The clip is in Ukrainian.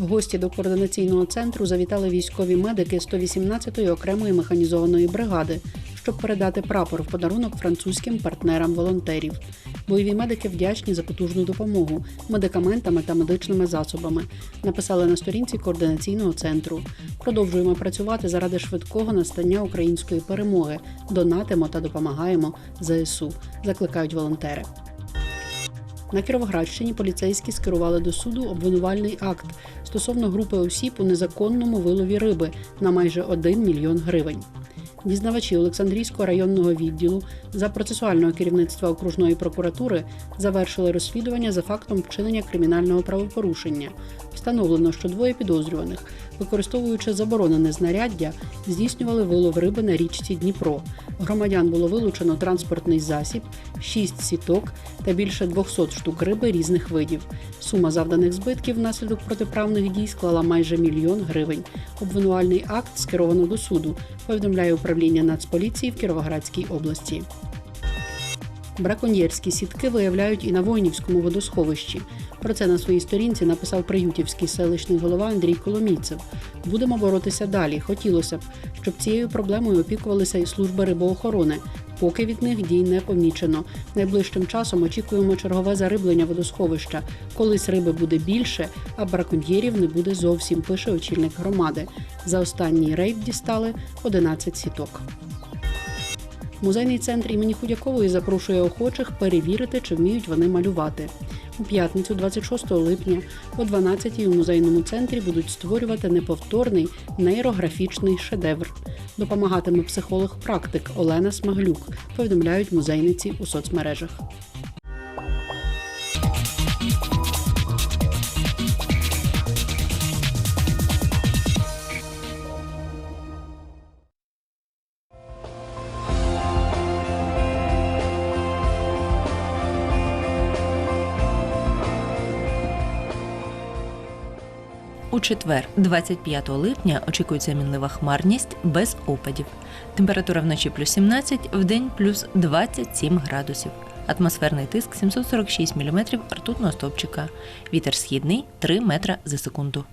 гості до координаційного центру завітали військові медики 118-ї окремої механізованої бригади, щоб передати прапор в подарунок французьким партнерам волонтерів. Бойові медики вдячні за потужну допомогу медикаментами та медичними засобами. Написали на сторінці координаційного центру. Продовжуємо працювати заради швидкого настання української перемоги. Донатимо та допомагаємо ЗСУ. Закликають волонтери. На Кіровоградщині поліцейські скерували до суду обвинувальний акт стосовно групи осіб у незаконному вилові риби на майже 1 мільйон гривень. Дізнавачі Олександрійського районного відділу за процесуального керівництва окружної прокуратури завершили розслідування за фактом вчинення кримінального правопорушення. Встановлено, що двоє підозрюваних, використовуючи заборонене знаряддя, здійснювали вилов риби на річці Дніпро. Громадян було вилучено транспортний засіб, 6 сіток та більше 200 штук риби різних видів. Сума завданих збитків внаслідок протиправних дій склала майже мільйон гривень. Обвинувальний акт скеровано до суду, повідомляє управління Нацполіції в Кіровоградській області. Браконьєрські сітки виявляють і на Войнівському водосховищі. Про це на своїй сторінці написав приютівський селищний голова Андрій Коломійцев. Будемо боротися далі. Хотілося б, щоб цією проблемою опікувалися і служби рибоохорони. Поки від них дій не помічено. Найближчим часом очікуємо чергове зариблення водосховища. Колись риби буде більше, а браконьєрів не буде зовсім, пише очільник громади. За останній рейд дістали 11 сіток. Музейний центр імені Худякової запрошує охочих перевірити, чи вміють вони малювати. У п'ятницю, 26 липня, о 12-й у музейному центрі будуть створювати неповторний нейрографічний шедевр. Допомагатиме психолог-практик Олена Смаглюк, повідомляють музейниці у соцмережах. У четвер, 25 липня, очікується мінлива хмарність без опадів. Температура вночі плюс 17, вдень плюс 27 градусів. Атмосферний тиск 746 мм ртутного стовпчика. Вітер східний 3 метра за секунду.